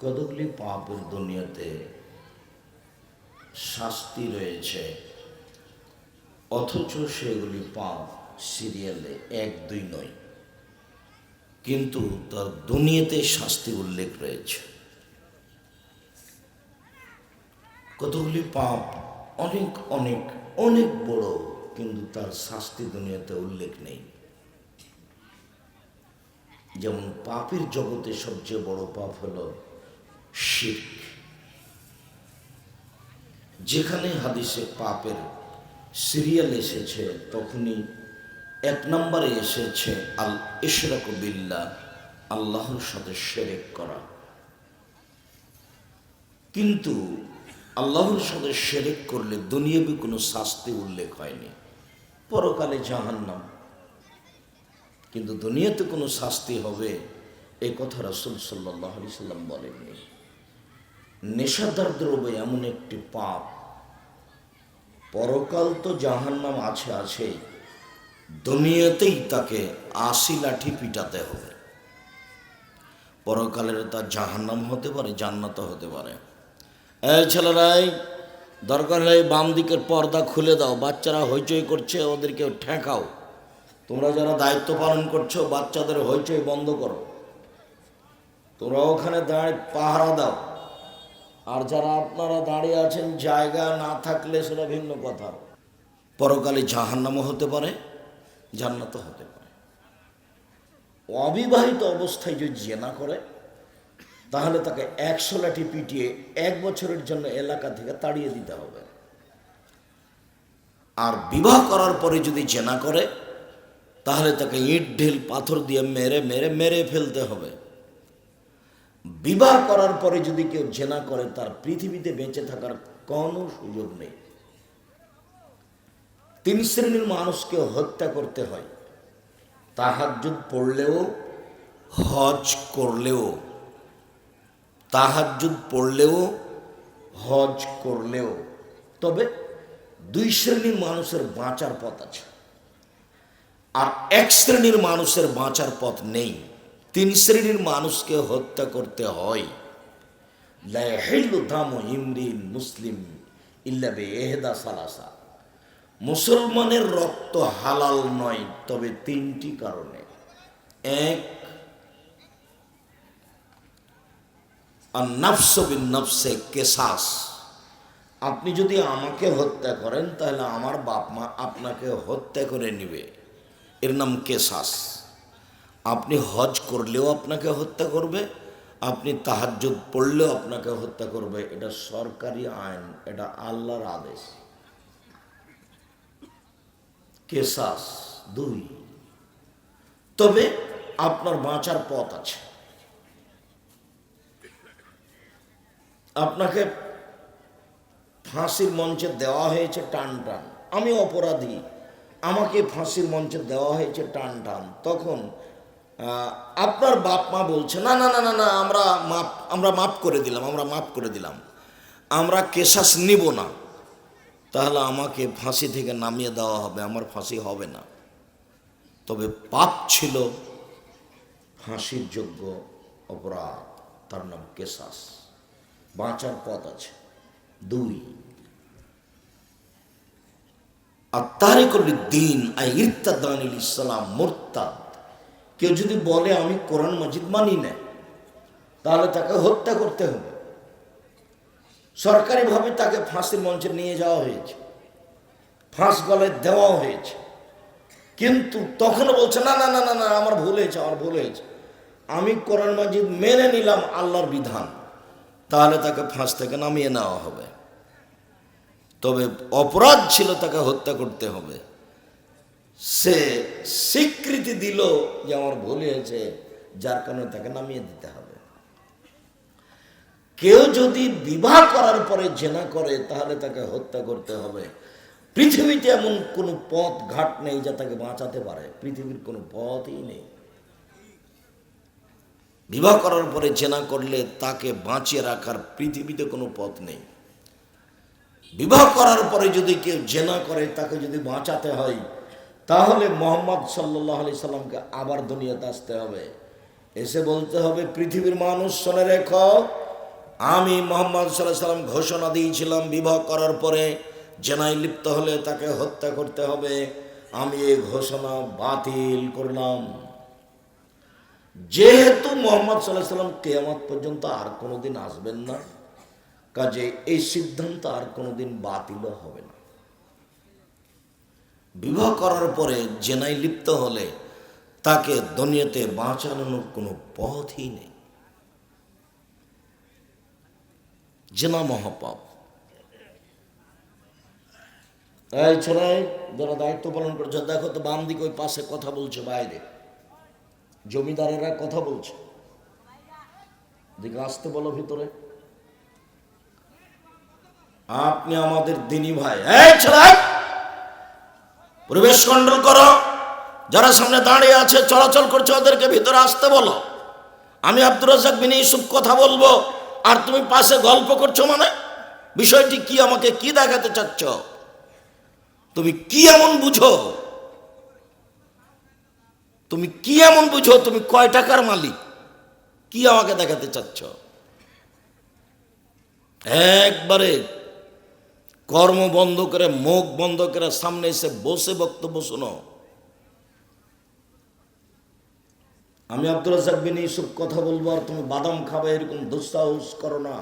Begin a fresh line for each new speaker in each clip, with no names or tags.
কতগুলি পাপের দুনিয়াতে শাস্তি রয়েছে? অথচ সেগুলি পাপ সিরিয়ালে এক, দুই নয়। কিন্তু তার দুনিয়াতে শাস্তি উল্লেখ রয়েছে। কতগুলি পাপ অনেক অনেক অনেক বড়, কিন্তু তার শাস্তি দুনিয়াতে উল্লেখ নেই। যেমন পাপের জগতে সবচেয়ে বড় পাপ হলো যেখানে হাদিসে পাপের সিরিয়াল এসেছে, তখনই এক নম্বরে এসেছে আল ইশরাক বিল্লাহ, আল্লাহর সাথে শেরেক করা। কিন্তু আল্লাহর সাথে শেরেক করলে দুনিয়াবি কোনো শাস্তি উল্লেখ হয়নি। পরকালে জাহান্নাম। কিন্তু দুনিয়াতে কোনো শাস্তি হবে এই কথা রাসুল সাল্লাহ সাল্লাম বলেননি। নেশাদার দ্রব্য এমন একটি পাপ। পরকাল তো জাহান্নাম আছে আছে, দুনিয়াতেই তাকে আশি লাঠি পিটাতে হবে। পরকালের তার জাহান্নাম হতে পারে জান্নাত হতে পারে। এই ছেলেরাই, দরকার হলে বাম দিকের পর্দা খুলে দাও, বাচ্চারা হইচই করছে, ওদেরকে ঠেকাও। তোমরা যারা দায়িত্ব পালন করছ, বাচ্চাদের হইচই বন্ধ করো। তোমরা ওখানে দাঁড়িয়ে পাহারা দাও। আর যারা আপনারা দাঁড়িয়ে আছেন, জায়গা না থাকলে সেটা ভিন্ন কথা। পরকালে জাহান্নামও হতে পারে জান্নাত হতে পারে। অবিবাহিত অবস্থায় যদি জেনা করে, তাহলে তাকে একশো লাঠি পিটিয়ে এক বছরের জন্য এলাকা থেকে তাড়িয়ে দিতে হবে। আর বিবাহ করার পরে যদি জেনা করে, তাহলে তাকে ইট, ঢিল, পাথর দিয়ে মেরে মেরে মেরে ফেলতে হবে। বিবাহ করার পরে যদি কেউ জেনা করে, তার পৃথিবীতে বেঁচে থাকার কোনো সুযোগ নেই। তিন শ্রেণির মানুষকে হত্যা করতে হয়। তাহাজ্জুদ পড়লেও, হজ করলেও, তাহাজ্জুদ পড়লেও, হজ করলেও। তবে দুই শ্রেণির মানুষের বাঁচার পথ আছে। আর এক শ্রেণির মানুষের বাঁচার পথ নেই। তিন শ্রেণির মানুষকে হত্যা করতে হয়। ইমরিন মুসলিম ইল্লা বিইহদা সালাসা। মুসলমানের রক্ত হালাল নয়, তবে তিনটি কারণে। এক আর নফস নফসে কেসাস। আপনি যদি আমাকে হত্যা করেন, তাহলে আমার বাপ মা আপনাকে হত্যা করে নেবে। এর নাম কেসাস। আপনি হজ করলেও আপনাকে হত্যা করবে, আপনি তাহাজ্জুদ পড়লেও আপনাকে হত্যা করবে। এটা সরকারি আইন, এটা আল্লাহর আদেশ। কেসাস দুই। তবে আপনার বাঁচার পথ আছে। আপনাকে ফাঁসির মঞ্চে দেওয়া হয়েছে টান টান। আমি অপরাধী, আমাকে ফাঁসির মঞ্চে দেওয়া হয়েছে টান টান। তখন আপনার বাপ মা বলছে, না না না না না, আমরা মাপ, আমরা মাফ করে দিলাম, আমরা মাফ করে দিলাম। আমরা কেসাস নিব না। তাহলে আমাকে ফাঁসি থেকে নামিয়ে দেওয়া হবে, আমার ফাঁসি হবে না। তবে পাপ ছিল ফাঁসির যোগ্য অপরাধ, তার নাম কেশাস। বাঁচার পথ আছে। দুই আর তারিকুল দিন, আই ইরতাদানিল ইসলাম মোরতাদ। কেউ যদি বলে, আমি কোরআন মজিদ মানি না, তাহলে তাকে হত্যা করতে হবে। সরকারিভাবে তাকে ফাঁসির মঞ্চে নিয়ে যাওয়া হয়েছে। ফাঁস গলায় দেওয়াও হয়েছে। কিন্তু তখনও বলছে, না না না না না, আমার ভুল হয়েছে, আমার ভুল হয়েছে। আমি কোরআন মাজিদ মেনে নিলাম আল্লাহর বিধান। তাহলে তাকে ফাঁস থেকে নামিয়ে নেওয়া হবে। তবে অপরাধ ছিল তাকে হত্যা করতে হবে। সে স্বীকৃতি দিল যে আমার ভুল হয়েছে, যার কারণে তাকে নামিয়ে দিতে হবে। কেউ যদি বিবাহ করার পরে জেনা করে, তাহলে তাকে হত্যা করতে হবে। পৃথিবীতে এমন কোনো পথ ঘাট নেই যা তাকে বাঁচাতে পারে। পৃথিবীর কোনো পথই নেই। বিবাহ করার পরে জেনা করলে তাকে বাঁচিয়ে রাখার পৃথিবীতে কোনো পথ নেই। বিবাহ করার পরে যদি কেউ জেনা করে, তাকে যদি বাঁচাতে হয় তাহলে মোহাম্মদ সাল্লাহ আলি সাল্লামকে আবার দুনিয়াতে আসতে হবে। এসে বলতে হবে, পৃথিবীর মানুষ শোনে রেখো, আমি মোহাম্মদ সাল্লাহ সাল্লাম ঘোষণা দিয়েছিলাম বিবাহ করার পরে, জেনায় লিপ্ত হলে তাকে হত্যা করতে হবে। আমি এই ঘোষণা বাতিল করলাম। যেহেতু মোহাম্মদ সাল্লাহ সাল্লাম কেয়ামত পর্যন্ত আর কোনোদিন আসবেন না, কাজে এই সিদ্ধান্ত আর কোনোদিন বাতিলও হবে না। বিবাহ করার পরে জেনায় লিপ্ত হলে তাকে দুনিয়াতে বাঁচানোর কোনো পথই নেই। জেনা মহাপাপ। এই যারা দায়িত্ব পালন করছে, দেখো তো বাম দিকে ওই পাশে কথা বলছে বাইরে। জমিদারেরা কথা বলছে। দিকে আসতে বলো ভিতরে। আপনি আমাদের দিনী ভাই। এই পরিবেশ কন্ট্রোল করো। যারা সামনে দাঁড়িয়ে আছে, চলাচল করছে, ওদেরকে ভিতরে আসতে বলো। আমি আব্দুর রাজাক বিন ইউসুফ কথা বলব। আর তুমি পাশে গল্প করছ মানে? বিষয়টি কি আমাকে কি দেখাতে চাচ্ছ? তুমি কি এমন বুঝো? তুমি কি এমন বুঝো? তুমি কয় টাকার মালিক? কি আমাকে দেখাতে চাচ্ছ? একবারে কর্ম বন্ধ করে, মুখ বন্ধ করে সামনে এসে বসে বক্তব্য শোনো। আমি আব্দুল রাজাক ইউসুফ কথা বলব আর তুমি বাদাম খাবে, এরকম দুঃসাহস করো না।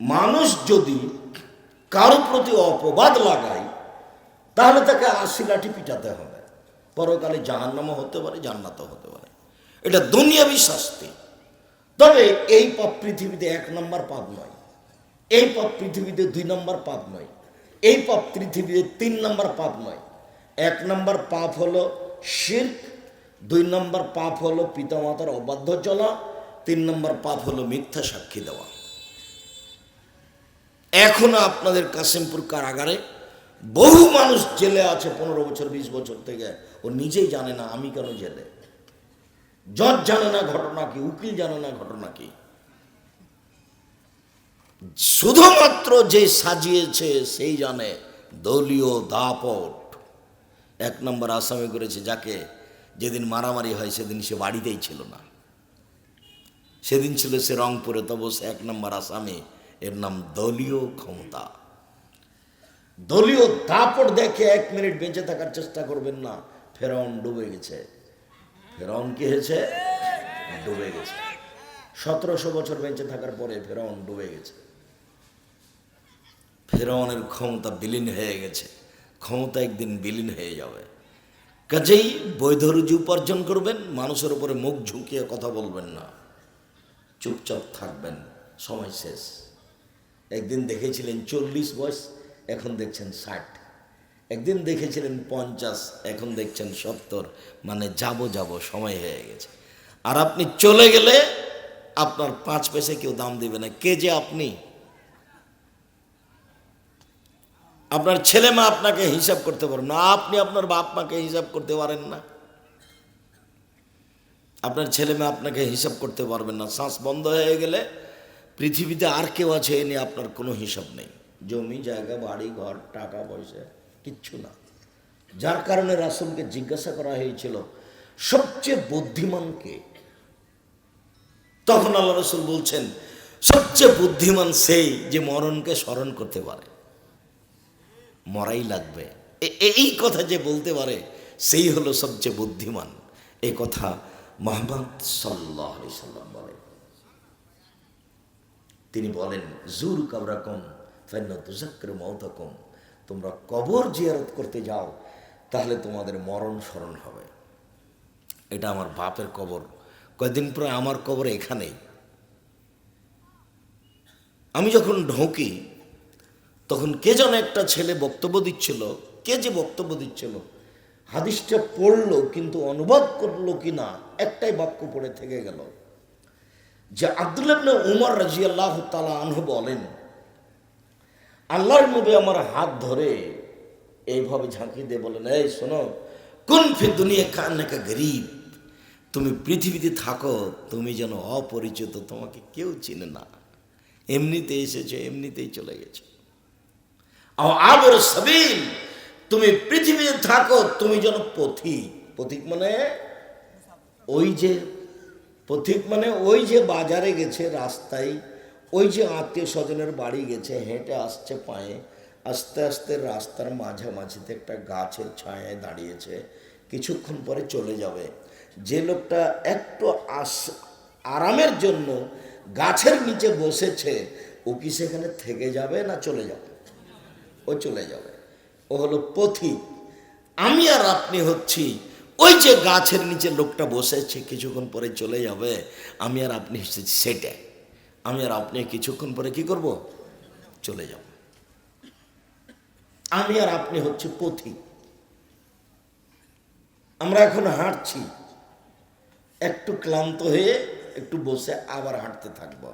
মানুষ যদি কারও প্রতি অপবাদ লাগায়, তাহলে তাকে আশি লাঠি পিটাতে হবে। পরকালে জাহান্নামও হতে পারে, জান্নাতও হতে পারে। এটা দুনিয়াবি শাস্তি। তবে এই পাপ পৃথিবীতে এক নম্বর পাপ নয়। এই পাপ পৃথিবীতে দুই নম্বর পাপ নয়। এই পাপ পৃথিবীতে তিন নম্বর পাপ নয়। এক নম্বর পাপ হলো শির্ক, দুই নম্বর পাপ হলো পিতামাতার অবাধ্য চলা, তিন নম্বর পাপ হলো মিথ্যা সাক্ষী দেওয়া। এখনও আপনাদের কাশিমপুর কারাগারে বহু মানুষ জেলে আছে পনেরো বছর, বিশ বছর থেকে। ও নিজেই জানে না আমি কেন জেলে। জজ জানে না ঘটনা কি, উকিল জানে না ঘটনা কি। শুধুমাত্র যে সাজিয়েছে সেই জানে, দলীয় দাপট। এক নম্বর আসামি করেছে যাকে, যেদিন মারামারি হয় সেদিন সে বাড়িতেই ছিল না। সেদিন ছিল সে রংপুরে, তবু সে এক নম্বর আসামি, এর নাম দলীয় ক্ষমতা। দলীয় দাপট দেখে এক মিনিট বেঁচে থাকার চেষ্টা করবেন না, ফেরাউন ডুবে গেছে। ফেরাউন কি হয়েছে? ডুবে গেছে। সতেরোশো বছর বেঁচে থাকার পরে ফেরাউন ডুবে গেছে। ফেরাউনের ক্ষমতা বিলীন হয়ে গেছে। ক্ষমতা একদিন বিলীন হয়ে যাবে। কাজেই বৈধ রুজি উপার্জন করবেন, মানুষের উপরে মুখ ঝুঁকিয়ে কথা বলবেন না। চুপচাপ থাকবেন। সময় শেষ। একদিন দেখেছিলেন চল্লিশ বয়স, এখন দেখছেন ষাট। একদিন দেখেছিলেন পঞ্চাশ, এখন দেখছেন সত্তর মানে যাব যাব, সময় হয়ে গেছে। আর আপনি চলে গেলে আপনার পাঁচ পয়সা কেউ দাম দিবে না। কে যে আপনি? আপনার ছেলে মা আপনাকে হিসাব করতে পারেন না। আপনি আপনার বাপ মাকে হিসাব করতে পারেন না। আপনার ছেলে মেয়ে আপনাকে হিসাব করতে পারবেন না। শ্বাস বন্ধ হয়ে গেলে পৃথিবীতে আর কেউ আছে, এ নিয়ে আপনার কোনো হিসাব নেই। জমি, জায়গা, বাড়ি, ঘর, টাকা, পয়সা। কিচ্ছু না। যার কারণে রাসুলকে জিজ্ঞাসা করা হয়েছিল, সবচেয়ে বুদ্ধিমানকে তখন আল্লাহ রসুল বলছেন, সবচেয়ে বুদ্ধিমান সেই যে মরণকে স্মরণ করতে পারে। মরাই লাগবে। এই কথা যে বলতে পারে, সেই হলো সবচেয়ে বুদ্ধিমান। এই কথা মোহাম্মদ সাল্লাহ বলেন। তিনি বলেন জুর কাবরাকম ফেন্ন তুজাক্র মৌতকম তোমরা কবর জিয়ারত করতে যাও, তাহলে তোমাদের মরণ স্মরণ হবে। এটা আমার বাপের কবর। কয়েকদিন পরে আমার কবর এখানেই। আমি যখন ঢোকি, তখন কে যেন একটা ছেলে বক্তব্য দিচ্ছিল। কে যে বক্তব্য দিচ্ছিল? হাদিসটা পড়ল, কিন্তু অনুবাদ করল কি না একটাই বাক্য পড়ে থেকে গেল। যে আব্দুল্লাবনে উমর রাজি আল্লাহ তালা আনহু বলেন আল্লাহর নবী আমার হাত ধরে এইভাবে ঝাঁকি দিয়ে বলেন এই শোনো, কোন ফি দুনিয়া কান্নাকা গরিব? তুমি পৃথিবীতে থাকো, তুমি যেন অপরিচিত, তোমাকে কেউ চিনে না। এমনিতে এসেছ, এমনিতেই চলে গেছো। আবর সাবিল, তুমি পৃথিবীতে থাকো, তুমি যেন পথিক। পথিক মানে ওই যে, পথিক মানে ওই যে বাজারে গেছে রাস্তায় ওই যে আত্মীয় স্বজনের বাড়ি গেছে, হেঁটে আসছে পায়ে, আস্তে আস্তে রাস্তার মাঝামাঝিতে একটা গাছের ছায়ায় দাঁড়িয়েছে, কিছুক্ষণ পরে চলে যাবে। যে লোকটা একটু আস, আরামের জন্য গাছের নিচে বসেছে, ও কি সেখানে থেকে যাবে না চলে যাবে? ও চলে যাবে। ও হলো পথিক। আমি আর আপনি হচ্ছি, ওই যে গাছের নিচে লোকটা বসেছে, কিছুক্ষণ পরে চলে যাবে। আমি আর আপনি হচ্ছে সেটা। আমি আর আপনি কিছুক্ষণ পরে কি করব? চলে যাব। আমি আর আপনি হচ্ছে পথিক আমরা এখন হাঁটছি। একটু ক্লান্ত হয়ে একটু বসে আবার হাঁটতে থাকব।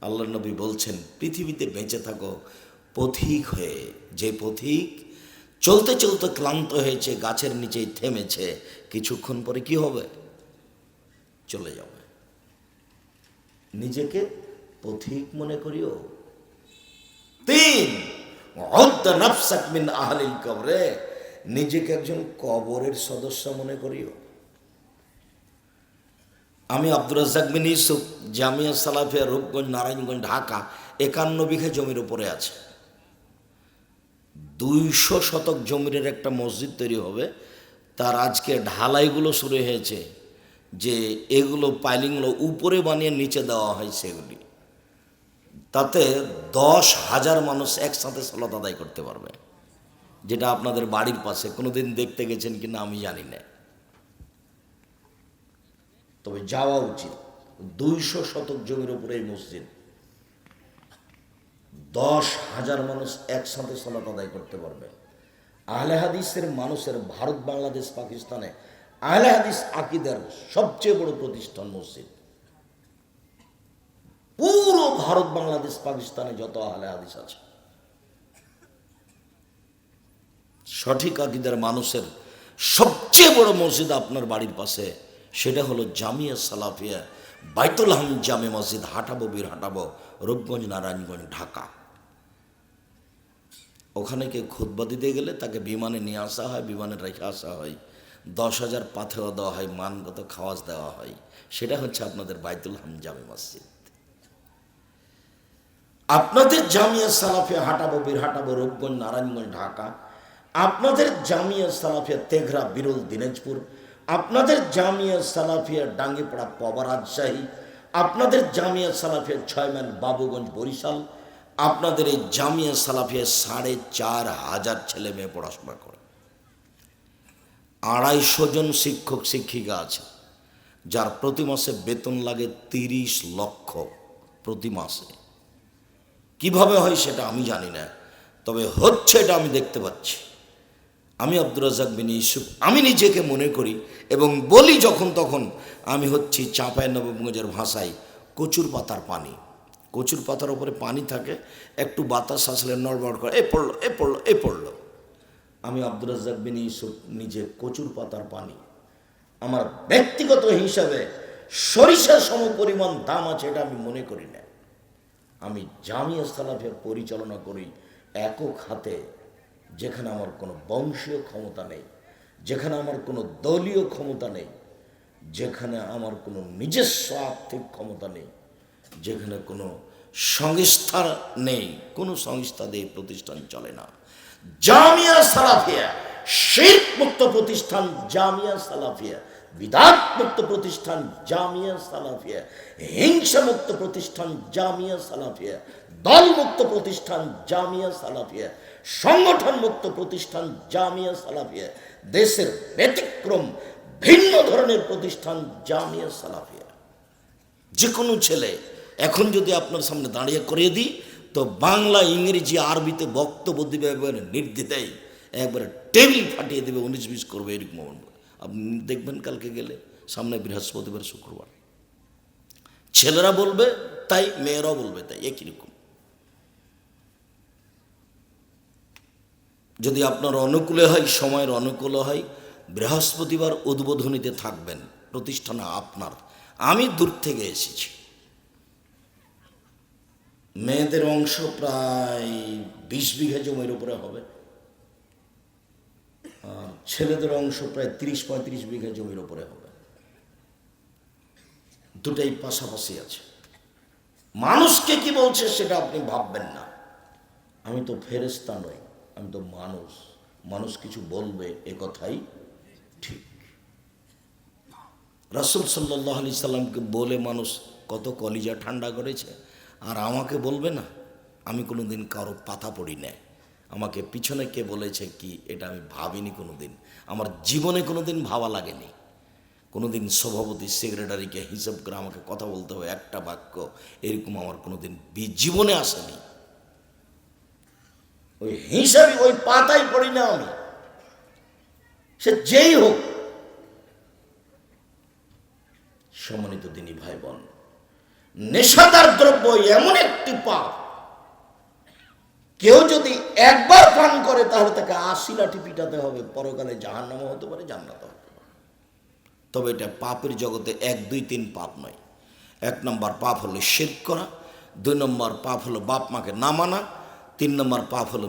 আল্লাহ নবী বলছেন, পৃথিবীতে বেঁচে থাকো, পথিক হয়ে। যে পথিক চলতে চলতে ক্লান্ত হয়েছে, গাছের নিচেই থেমেছে, কিছুক্ষণ পরে কি হবে? চলে যাবে। নিজেকে পথিক মনে করিও। তিন মিন আহলিল কবরে, নিজেকে একজন কবরের সদস্য মনে করিও। আমি আব্দুর রাজ্জাক বিন ইউসুফ, জামিয়া সালাফিয়া, রূপগঞ্জ, নারায়ণগঞ্জ, ঢাকা, একান্ন বিঘা জমির উপরে আছে। দুইশো শতক জমির একটা মসজিদ তৈরি হবে। তার আজকে ঢালাইগুলো শুরু হয়েছে। যে এগুলো পাইলিংগুলো উপরে বানিয়ে নিচে দেওয়া হয় সেগুলি। তাতে দশ হাজার মানুষ একসাথে সলাত আদায় করতে পারবে। যেটা আপনাদের বাড়ির পাশে। কোনোদিন দেখতে গেছেন কিনা আমি জানি না। তবে যাওয়া উচিত। দুইশো শতক জমির উপরে এই মসজিদ। দশ হাজার মানুষ একসাথে সলাত আদায় করতে পারবে। আহলে হাদিসের মানুষের ভারত, বাংলাদেশ, পাকিস্তানে আহলে হাদিস আকিদার সবচেয়ে বড় প্রতিষ্ঠান মসজিদ। পুরো ভারত, বাংলাদেশ, পাকিস্তানে যত আহলে হাদিস আছে। সঠিক আকিদার মানুষের সবচেয়ে বড় মসজিদ আপনার বাড়ির পাশে, সেটা হলো জামিয়া সালাফিয়া বাইতুল হাম জামে মসজিদ। হাঁটাবো, বীর হাঁটাবো, রূপগঞ্জ, নারায়ণগঞ্জ, ঢাকা। ওখানে কে খুতবা দিতে গেলে তাকে বিমানে নিয়ে আসা হয়, বিমানে রেখে আসা হয়। দশ হাজার পাথেও দেওয়া হয়, মানগত খাওয়াজ দেওয়া হয়। সেটা হচ্ছে আপনাদের বাইতুল হাম জামে মসজিদ। আপনাদের জামিয়া সালাফিয়া হাঁটাবো, বীর হাঁটাবো রূপগঞ্জ, নারায়ণগঞ্জ, ঢাকা। আপনাদের জামিয়া সালাফিয়া তেঘরা, বিরল, দিনাজপুর। আপনাদের জামিয়া সালাফিয়া ডাঙ্গিপাড়া, পবা রাজশাহী। আপনাদের জামিয়া সালাফিয়া ছয় মাইল বাবুগঞ্জ, বরিশাল। আপনাদের এই জামিয়া সালাফিয়া সাড়ে চার হাজার ছেলে মেয়ে পড়াশোনা করে। আড়াইশো জন শিক্ষক, শিক্ষিকা আছে, যার প্রতি মাসে বেতন লাগে তিরিশ লক্ষ প্রতি মাসে। কীভাবে হয় সেটা আমি জানি না, তবে হচ্ছে এটা আমি দেখতে পাচ্ছি। আমি আব্দুর রাজাক বিন ইউসুফ, আমি নিজেকে মনে করি এবং বলি যখন তখন আমি হচ্ছি চাঁপায় নবগঞ্জের ভাষায় কচুর পাতার পানি। কচুর পাতার উপরে পানি থাকে, একটু বাতাস আসলে নড়বড় করে, এ পড়ল এ পড়ল এ পড়ল। আমি আব্দুর রাজাক বিন ইউসুফ নিজে কচুর পাতার পানি। আমার ব্যক্তিগত হিসাবে সরিষার সম পরিমাণ দাম আছে এটা আমি মনে করি না। আমি জামিয়া সালাফিয়া পরিচালনা করি একক হাতে, যেখানে আমার কোনো বংশীয় ক্ষমতা নেই, যেখানে আমার কোনো দলীয় ক্ষমতা নেই, যেখানে আমার কোনো নিজস্ব আর্থিক ক্ষমতা নেই, যেখানে কোনো সংস্থা নেই, কোনো সংস্থা দিয়ে প্রতিষ্ঠান চলে না। জামিয়া সালাফিয়া শিল্প মুক্ত প্রতিষ্ঠান জামিয়া সালাফিয়া, বিদাত মুক্ত প্রতিষ্ঠান জামিয়া সালাফিয়া, হিংসা মুক্ত প্রতিষ্ঠান জামিয়া সালাফিয়া, দল মুক্ত প্রতিষ্ঠান জামিয়া সালাফিয়া, সংগঠন মুক্ত প্রতিষ্ঠান জামিয়া সালাফিয়া, দেশের ব্যতিক্রম ভিন্ন ধরনের প্রতিষ্ঠান জামিয়া সালাফিয়া। যে কোনো ছেলে, এখন যদি আপনার সামনে দাঁড়িয়ে করিয়ে দিই তো বাংলা, ইংরেজি, আরবিতে বক্তব্য দিবে, একবারে নির্দ্বিধায়, একবারে টেবিল ফাটিয়ে দেবে, উনিশ বিশ করবে, এরকম আপনি দেখবেন কালকে গেলে সামনে বৃহস্পতিবার, শুক্রবার। ছেলেরা বলবে, তাই মেয়েরাও বলবে, তাই একই রকম। যদি আপনার অনুকূলে হয়, সময়ের অনুকূলে হয়, বৃহস্পতিবার উদ্বোধনীতে থাকবেন, প্রতিষ্ঠানে আপনার। আমি দূর থেকে এসেছি। মেয়েদের অংশ প্রায় বিশ বিঘা জমির উপরে হবে। ছেলেদের অংশ প্রায় তিরিশ পঁয়ত্রিশ বিঘা জমির উপরে হবে। দুটাই পাশাপাশি আছে। মানুষকে কি বলছে সেটা আপনি ভাববেন না। আমি তো ফেরেস্তা নই, আমি তো মানুষ। মানুষ কিছু বলবে, এ কথাই ঠিক। রাসুল সাল্লাহ আলি সাল্লামকে বলে মানুষ কত কলিজা ঠান্ডা করেছে। আর আমাকে বলবে না, আমি কোনো দিন কারও পাতা পড়ি না। আমাকে পিছনে কে বলেছে কি, এটা আমি ভাবিনি কোনো দিন আমার জীবনে কোনো দিন ভাবা লাগেনি। কোনো দিন সভাপতি, সেক্রেটারিকে হিসাব করে আমাকে কথা বলতে হবে, একটা বাক্য, এরকম আমার কোনো দিন জীবনে আসেনি। ওই হিসাবে ওই পাতাই পড়ি না আমি। সে যেই হোক। সম্মানিত দিনী ভাই বোন নেশাদার দ্রব্য এমন একটি পাপ। কেউ যদি একবার পান করে, তাহলে তাকে আশি লাঠি পিটাতে হবে। পরকালে জাহান নামও হতে পারে। জান্নাত তবে এটা পাপের জগতে এক, দুই, তিন পাপ নয়। এক নম্বর পাপ হলো শের করা, দুই নম্বর পাপ হলো বাপ মাকে না মানা, তিন নম্বর পাপ হলো